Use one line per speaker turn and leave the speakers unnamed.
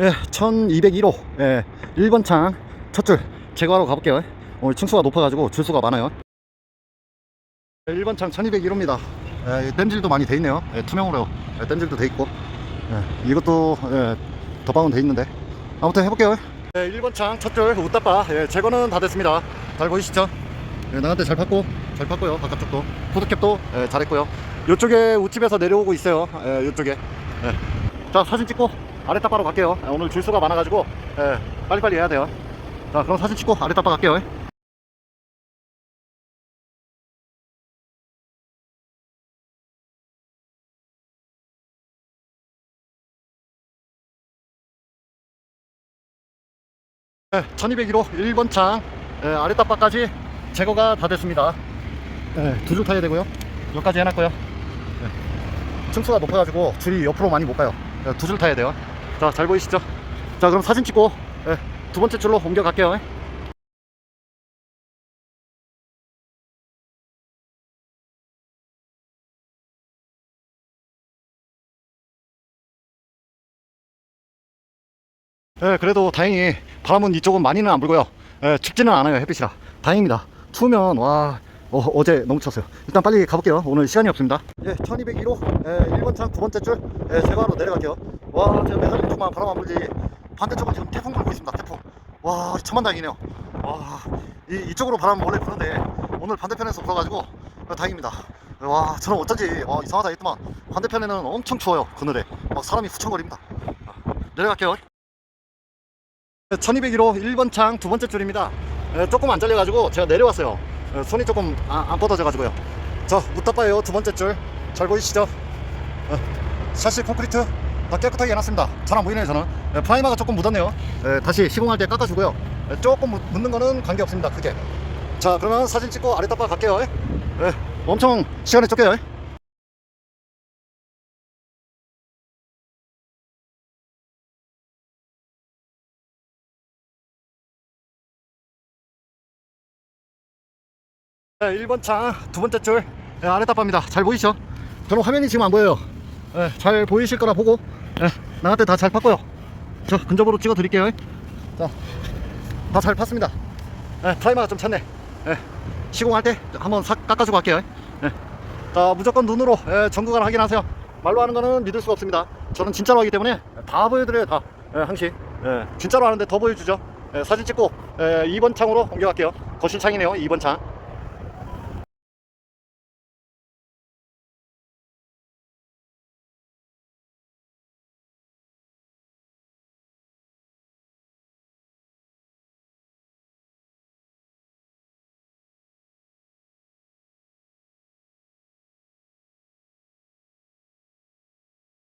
예, 1201호. 예, 1번 창 첫 줄. 제거하러 가볼게요. 오늘 층수가 높아가지고 줄수가 많아요. 예, 1번 창 1201호입니다. 예, 땜질도 많이 돼 있네요. 예, 투명으로 예, 땜질도 돼 있고. 예, 이것도 예, 더방은 돼 있는데. 아무튼 해볼게요. 예, 1번 창 첫줄 웃다빠. 예, 제거는 다 됐습니다. 잘 보이시죠? 예, 나한테 잘 팠고 잘 팠고요 바깥쪽도. 후드캡도 예, 잘했고요. 이쪽에 우집에서 내려오고 있어요. 예, 이쪽에. 예. 자 사진 찍고 아래 따바로 갈게요. 예, 오늘 줄수가 많아가지고 예, 빨리빨리 해야 돼요. 자 그럼 사진 찍고 아래 따바 갈게요. 네, 1201호 1번 창. 예, 아래 따바까지 제거가 다 됐습니다. 예, 두줄 타야 되고요. 여기까지 해놨고요. 예, 층수가 높아가지고 줄이 옆으로 많이 못 가요. 예, 두줄 타야 돼요 자 잘 보이시죠 자 그럼 사진 찍고 예, 두 번째 줄로 옮겨 갈게요 예, 그래도 다행히 바람은 이쪽은 많이는 안 불고요. 예, 춥지는 않아요, 햇빛이라. 다행입니다. 추우면, 와, 어, 제 너무 췄어요. 일단 빨리 가볼게요. 오늘 시간이 없습니다. 예, 1201호, 예, 1번 창두 번째 줄, 예, 제거하러 내려갈게요. 와, 제가 매달린 쪽만 바람 안 불지. 반대쪽은 지금 태풍 불고 있습니다, 태풍. 와, 천만다행이네요. 와, 이, 이쪽으로 바람 원래 부는데, 오늘 반대편에서 불어가지고, 어, 다행입니다. 와, 저는 어쩐지, 와, 이상하다 했더만, 반대편에는 엄청 추워요, 그늘에. 막 사람이 후청거립니다. 아, 내려갈게요. 1201호 1번 창 두 번째 줄입니다. 에, 조금 안 잘려가지고 제가 내려왔어요. 에, 손이 조금 아, 안 뻗어져가지고요. 저 무따빠예요 두 번째 줄. 잘 보이시죠? 어, 샤시 콘크리트 다 깨끗하게 해놨습니다. 잘 안 보이네요 저는. 에, 프라이머가 조금 묻었네요. 에, 다시 시공할 때 깎아주고요. 에, 조금 묻- 묻는 거는 관계없습니다. 크게. 자 그러면 사진 찍고 아래 따빠 갈게요. 에, 엄청 시간이 쫓겨요. 네, 1번 창 두 번째 줄 네, 아래 따빠입니다. 잘 보이시죠? 저는 화면이 지금 안 보여요. 네, 잘 보이실 거라 보고 네, 나한테 다 잘 팠고요. 저 근접으로 찍어 드릴게요. 자, 다 잘 팠습니다. 네, 프라이머가 좀 찼네. 네, 시공할 때 한번 싹 깎아주고 갈게요. 네. 자, 무조건 눈으로 예, 전구간 확인하세요. 말로 하는 거는 믿을 수가 없습니다. 저는 진짜로 하기 때문에 다 보여드려요, 다. 예, 항시. 예, 진짜로 하는데 더 보여주죠. 예, 사진 찍고 예, 2번 창으로 옮겨갈게요. 거실 창이네요, 2번 창.